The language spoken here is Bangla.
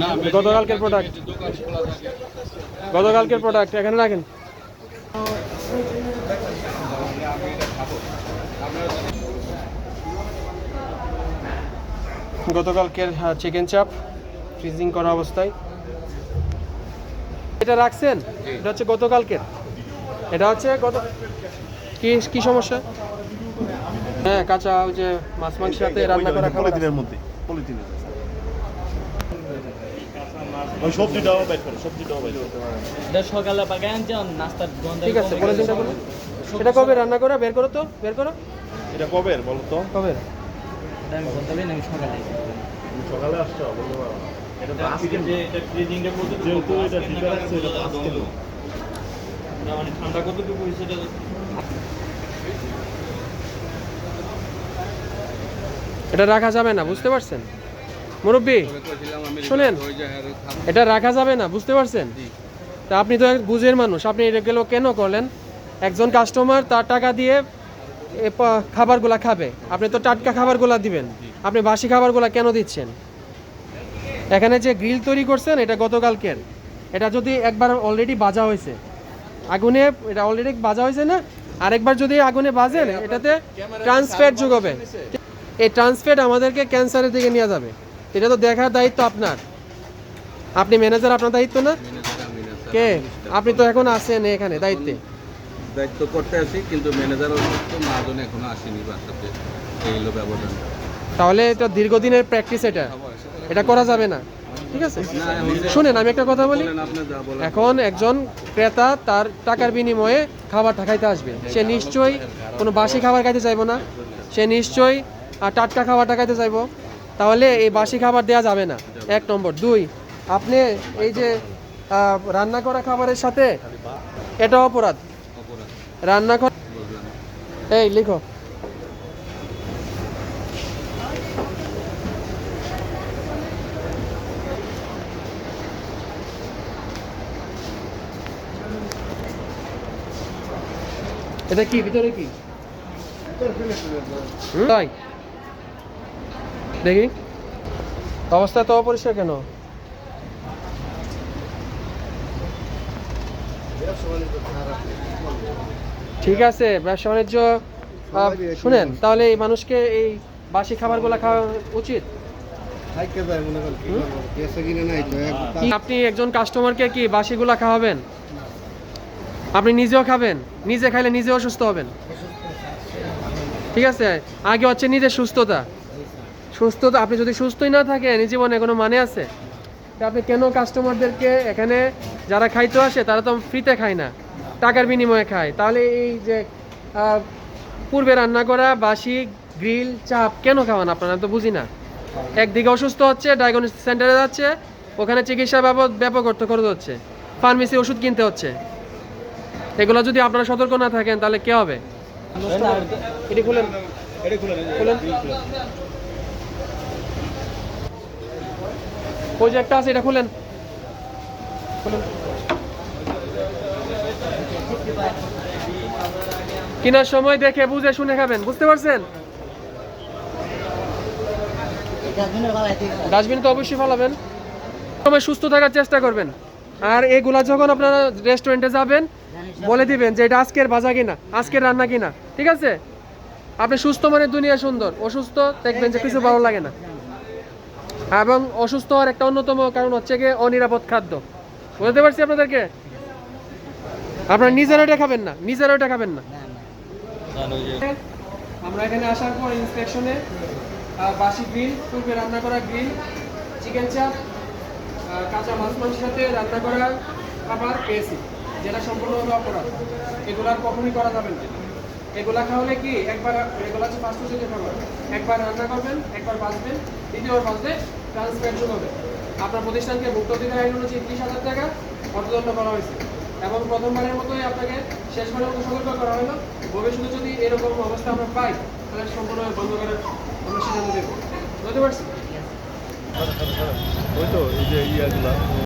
না গতকালকের প্রোডাক্ট গতকালকের প্রোডাক্ট এখানে রাখেন। গতকালকের চিকেন চাপ ফ্রিজিং করা অবস্থায়। এটা রাখছেন? এটা হচ্ছে গতকালকের। এটা হচ্ছে গত কি কি সমস্যা? হ্যাঁ কাঁচা ওই যে মাছ মাংসের সাথে রান্না করা খাবার পলিথিনের মধ্যে পলিথিনের ওই সবজিটাও করো সবজিটাও এটা সকালে পাকায় আনছে নাস্তার গন্ধ ঠিক আছে বলে দিনটা বলো এটা কবে রান্না করা? বের করো তো বের করো। এটা কবে বলো তো। কবে? এটা আমি বলতে পারি না আমি সকালে। সকালে আসছো বলতে পারো এটা তো আজকে যে এটা ফ্রিজিংটা কতটুকু যেহেতু এটা ঠিক আছে এটা আজকে না। না মানে ঠান্ডা কতটুকু হয়েছে এটা? এটা রাখা যাবে না বুঝতে পারছেন? মুরব্বী শোনেন। এটা রাখা যাবে না বুঝতে পারছেন? তা আপনি তো এক বুঝের মানুষ আপনি এটা গেল কেন করলেন? একজন কাস্টমার তার টাকা দিয়ে খাবারগুলা খাবে। আপনি তো টাটকা খাবারগুলা দিবেন। আপনি বাসি খাবারগুলা কেন দিচ্ছেন? এখানে যে গ্রিল তৈরি করছেন এটা গতকালকের। এটা যদি একবার অলরেডি বাজা হয়েছে। আগুনে এটা অলরেডি বাজা হয়েছে না? আরেকবার যদি আগুনে বাজেন এটাতে ট্রান্সফেট যোগ হবে এই ট্রান্সফেট আমাদেরকে ক্যান্সারের দিকে নিয়ে যাবে। এটা তো দেখার দায়িত্ব আপনার। আপনি ম্যানেজার আপনার দায়িত্ব না। কে? আপনি তো এখন আছেন এখানে দায়িত্বে। দায়িত্ব করতে আছি কিন্তু ম্যানেজার মাজন এখনও আসেনি বাসাতে। এই হলো ব্যবধান। তাহলে এটা দীর্ঘদিনের প্র্যাকটিস এটা। এটা করা যাবে না। ঠিক আছে? শুনেন আমি একটা কথা বলি। এখন একজন ক্রেতা তার টাকার বিনিময়ে খাবারটা খাইতে আসবে। সে নিশ্চয়ই কোনো বাসি খাবার খাইতে চাইব না। সে নিশ্চয়ই টাটকা খাবারটা খাইতে চাইব। তাহলে এই বাসি খাবার দেওয়া যাবে না। এক নম্বর। দুই, আপনি এই যে রান্না করা খাবারের সাথে এটা অপরাধ। রান্না করা এই, লিখো। এটা কি? ভিতরে কি? তাই। দেখি। অবস্থা তো অপরিষ্কার কেন? ঠিক আছে, ব্যবসা বাণিজ্য শুনেন, তাহলে এই মানুষকে এই বাসি খাবারগুলো খাওয়া উচিত? আপনি একজন কাস্টমারকে কি বাসিগুলা খাওয়াবেন? আপনি নিজেও খাবেন? নিজে খাইলে নিজে অসুস্থ হবেন? ঠিক আছে, আগে হচ্ছে নিজের সুস্থতা। সুস্থতা আপনি যদি সুস্থই না থাকেন, এই জীবনে কোনো মানে আছে? তা আপনি কেন কাস্টমারদেরকে এখানে যারা খাইতে আসে, তারা তো ফ্রিতে খায় না, টাকার বিনিময়ে খায়? তাহলে এই যে পূর্বে রান্না করা, বাসি গ্রিল চাপ কেন খাওয়ান আপনারা? তো বুঝি না। একদিকে অসুস্থ হচ্ছে ডায়াগনোস্টিক সেন্টারে যাচ্ছে, ওখানে চিকিৎসা বাবদ ব্যাপক অর্থ খরচ হচ্ছে ফার্মেসি ওষুধ কিনতে হচ্ছে। এগুলো যদি আপনারা সতর্ক না থাকেন, তাহলে কে হবে? খুলেন খুলেন। ওই যে একটা আছে, এটা খুলেন। সময় দেখে বুঝে শুনে খাবেন, বুঝতে পারছেন? ডাস্টবিন তো অবশ্যই ফেলাবেন। সময় সুস্থ থাকার চেষ্টা করবেন। আর এগুলা যখন আপনারা রেস্টুরেন্টে যাবেন, বলে দিবেন যে এটা আজকের ভাজা কিনা, আজকের রান্না কিনা, ঠিক আছে? আপনি সুস্থ মানে দুনিয়া সুন্দর, অসুস্থ দেখবেন যে কিছু ভালো লাগে না। এবং অসুস্থ হওয়ার একটা অন্যতম কারণ হচ্ছে গিয়ে অনিরাপদ খাদ্য। বুঝতে পারছি আপনাদেরকে? আপনারা নিজেরা এটা খাবেন না নিজেরা এটা খাবেন না। আমরা এখানে আসার পর ইন্সপেকশনে বাসি গ্রিল পূর্বে রান্না করা গ্রিল চিকেন চাপ কাঁচা মাছ মাংসের সাথে রান্না করা খাবার পেয়েছি যেটা সম্পূর্ণভাবে অপরাধ। এগুলো আর কখনোই করা যাবে না। এগুলা খাওয়ালে কি একবার এগুলা হচ্ছে ফাস্ট ফুডের খাবার। একবার রান্না করবেন একবার বাঁচবেন দ্বিতীয়বার বাঁচলে ট্রান্সফার হবে। আপনার প্রতিষ্ঠানকে ভুক্ত আইন অনুযায়ী ত্রিশ হাজার টাকা অর্থদণ্ড করা হয়েছে। এবং প্রথমবারের মতোই আপনাকে শেষবারের মতো সতর্ক করা হলো। ভবিষ্যতে যদি এরকম অবস্থা আমরা পাই, তাহলে সম্পূর্ণ বন্ধ করার আমরা সিদ্ধান্ত দেবো বুঝতে পারছি ওই তো, এই যে